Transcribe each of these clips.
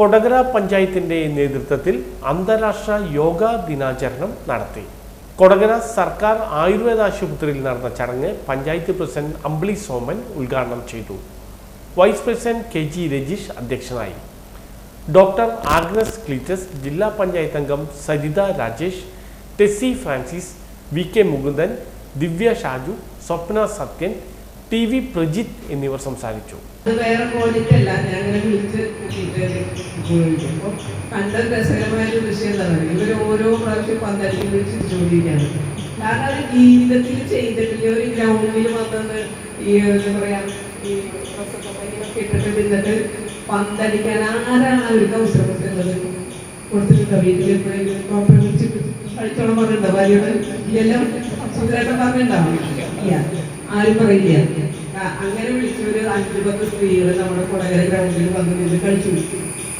കൊടകര പഞ്ചായത്തിന്റെ നേതൃത്വത്തിൽ അന്താരാഷ്ട്ര യോഗ ദിനാചരണം നടത്തി. കൊടകര സർക്കാർ ആയുർവേദ ആശുപത്രിയിൽ നടന്ന ചടങ്ങ് പഞ്ചായത്ത് പ്രസിഡന്റ് അമ്പിളി സോമൻ ഉദ്ഘാടനം ചെയ്തു. Vice president K G Rajeesh അധ്യക്ഷനായി. ഡോക്ടർ ആഗ്നസ് ക്ലീറ്റസ് ജില്ലാ പഞ്ചായത്ത് അംഗം Saritha Rajesh Tessy Francis V K Mukundan Divya Shaju Swapna Sathyan T V Prajith എന്നിവർ സംസാരിച്ചു. അത് വേറെ രസകരമായ ഒരു ഗ്രൗണ്ടിൽ വന്നത് ഈ ഈ ആരാണ് അവർക്ക് അവസരം കൊടുക്കുന്നത് വീട്ടിൽ എപ്പോഴെങ്കിലും പറഞ്ഞിട്ടുണ്ടോ? ഭാര്യയോട്? സുന്ദരമായിട്ട് പറഞ്ഞിട്ടുണ്ടാവും ആരും പറയില്ല. അങ്ങനെ വിളിച്ചൊരു അഞ്ചു പത്ത് സ്ത്രീകൾ നമ്മുടെ കൊടകര ഗ്രൗണ്ടിൽ വന്ന് നിന്ന് കളിച്ചു.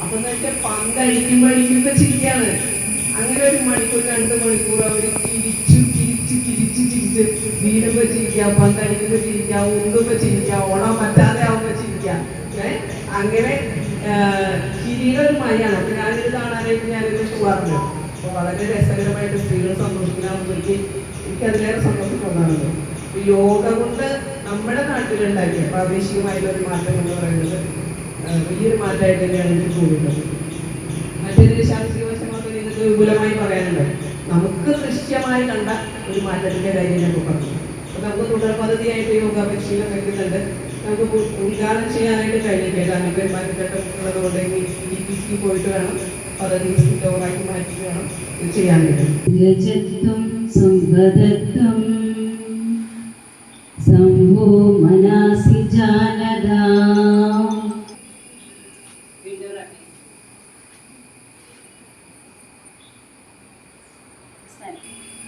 അപ്പൊ എന്ന് വെച്ചാൽ പന്ത് അടിക്കുമ്പോ ചിരിക്കാണ് അങ്ങനെ ഒരു മണിക്കൂർ രണ്ട് മണിക്കൂർ അവർ ചിരിച്ചു ചിരിച്ചു ചിരിച്ച് ചിരിച്ച്. വീടുമ്പോ ചിരിക്കാം പന്ത് പന്തടിക്കുമ്പോ ചിരിക്കാം ഉണ്ടുമ്പോ ചിരിക്കാം ഓണം പറ്റാതെ ആവുമ്പോ ചിരിക്കാം. ഏഹ് അങ്ങനെ ചിരിയുടെ ഒരു മഴയാണ് അപ്പൊ ഞാനിത് കാണാനായിട്ട് ഞാനിത് പോവാറുണ്ട്. അപ്പൊ വളരെ രസകരമായിട്ട് സ്ത്രീകൾ സന്തോഷിക്കുന്ന എനിക്ക് അതിലേറെ സന്തോഷം തോന്നാറുണ്ട്. യോഗ കൊണ്ട് നമ്മുടെ നാട്ടിലുണ്ടാക്കിയ പ്രാദേശികമായിട്ടുള്ള ഒരു മാറ്റം എന്ന് പറയുന്നത് വലിയൊരു മാറ്റമായിട്ട് തന്നെയാണ് എനിക്ക് തോന്നുന്നത് മറ്റൊരു ശാസ്ത്രീയ വശങ്ങളൊക്കെ നിങ്ങൾക്ക് വിപുലമായി പറയാനുണ്ട്. നമുക്ക് ദൃശ്യമായി കണ്ട ഒരു മാറ്റത്തിന്റെ കാര്യം ഞാൻ പറഞ്ഞു. അപ്പൊ നമുക്ക് തുടർ പദ്ധതിയായിട്ട് യോഗ പരിശീലനം വെക്കുന്നുണ്ട്. നമുക്ക് ഉദ്ഘാടനം ചെയ്യാനായിട്ട് കഴിഞ്ഞില്ല കാരണം പെരുമാറ്റച്ചട്ടം ഉള്ളതുകൊണ്ട് ഇ പി സി പോയിട്ട് വേണം. പദ്ധതി യോഗമാക്കി മാറ്റി വേണം ഇത് ചെയ്യാനായിട്ട്. രജത്വം percent